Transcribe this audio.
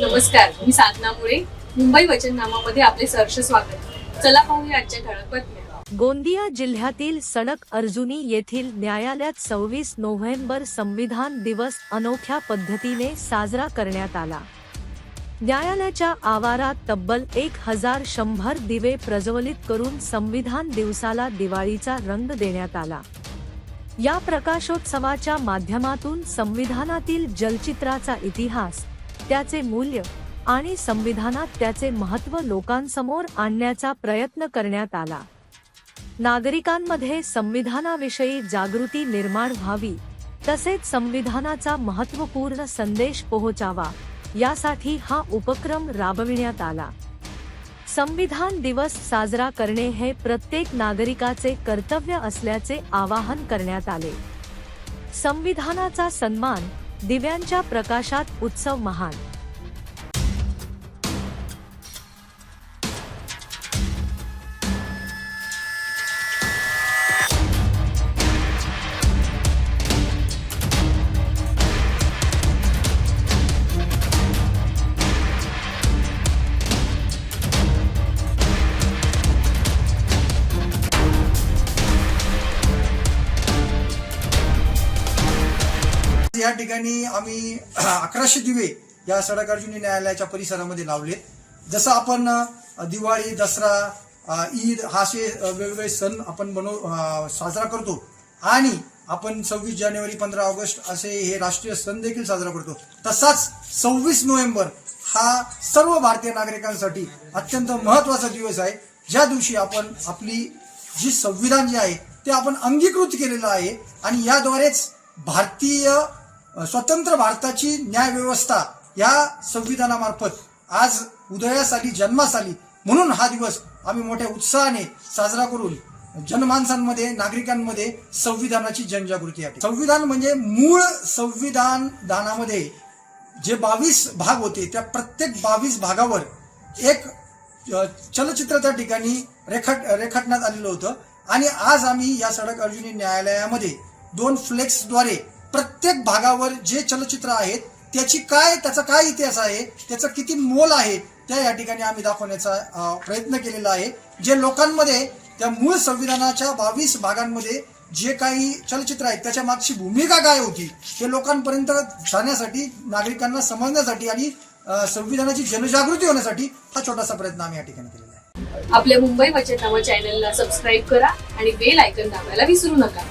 नमस्कार मी साधना मुळे. मुंबई वचननामामध्ये आपले सहर्ष स्वागत. चला पाहूया आजच्या ठळक बातम्या. गोंदिया जिल्ह्यातील सडक अर्जुनी येथील न्यायालयात सव्वीस नोव्हेंबर संविधान दिवस अनोख्या पद्धतीने साजरा करण्यात आला. न्यायालयाच्या आवारात तब्बल एक हजार शंभर दिवे प्रज्वलित करून संविधान दिवसाला दिवाळीचा रंग देण्यात आला. या प्रकाशोत्सवाच्या माध्यमातून संविधानातील जलचित्राचा इतिहास त्याचे मूल्य आणि संविधानात त्याचे महत्त्व लोकांसमोर आणण्याचा प्रयत्न करण्यात आला. नागरिकांमध्ये संविधानाविषयी जागृती निर्माण व्हावी तसेच संविधानाचा महत्त्वपूर्ण संदेश पोहोचावा यासाठी हा उपक्रम राबविण्यात आला. संविधान दिवस साजरा करणे हे प्रत्येक नागरिकाचे कर्तव्य असल्याचे आवाहन करण्यात आले. संविधानाचा सन्मान दिव्यांच्या प्रकाशात उत्सव महान. या ठिकाणी आम्ही अकराशे दिवे या सडकार्जुनी न्यायालयाच्या परिसरामध्ये लावलेत. जसं आपण दिवाळी दसरा ईद हा असे वेगवेगळे सण आपण बनव साजरा करतो. आणि आपण सव्वीस जानेवारी पंधरा ऑगस्ट असे हे राष्ट्रीय सण देखील साजरा करतो. तसाच सव्वीस नोव्हेंबर हा सर्व भारतीय नागरिकांसाठी अत्यंत महत्त्वाचा दिवस आहे. ज्या दिवशी आपण आपली जी संविधान जे आहे ते आपण अंगीकृत केलेलं आहे. आणि याद्वारेच भारतीय स्वतंत्र भारताची न्यायव्यवस्था या संविधानामार्फत आज उदयास आली जन्मास आली म्हणून हा दिवस आम्ही मोठ्या उत्साहाने साजरा करून जनमानसांमध्ये नागरिकांमध्ये संविधानाची जनजागृती आहे संविधान म्हणजे मूळ संविधान दानामध्ये जे बावीस भाग होते त्या प्रत्येक बावीस भागावर एक चलचित्र त्या ठिकाणी रेखाट रेखाटण्यात आलेलं होतं. आणि आज आम्ही या सडक अर्जुनी न्यायालयामध्ये दोन फ्लेक्सद्वारे प्रत्येक भागावर जे चलचित्र आहेत त्याची काय त्याचा काय इतिहास आहे त्याचं किती मोल आहे त्या या ठिकाणी आम्ही दाखवण्याचा प्रयत्न केलेला आहे. जे लोकांमध्ये त्या मूळ संविधानाच्या बावीस भागांमध्ये जे काही चलचित्र आहेत त्याच्या मागची भूमिका काय होती हे लोकांपर्यंत जाण्यासाठी नागरिकांना समजण्यासाठी आणि संविधानाची जनजागृती होण्यासाठी हा छोटासा प्रयत्न आम्ही या ठिकाणी केलेला आहे. आपल्या मुंबई वचननामा चॅनलला सबस्क्राईब करा आणि बेल आयकन दाबायला विसरू नका.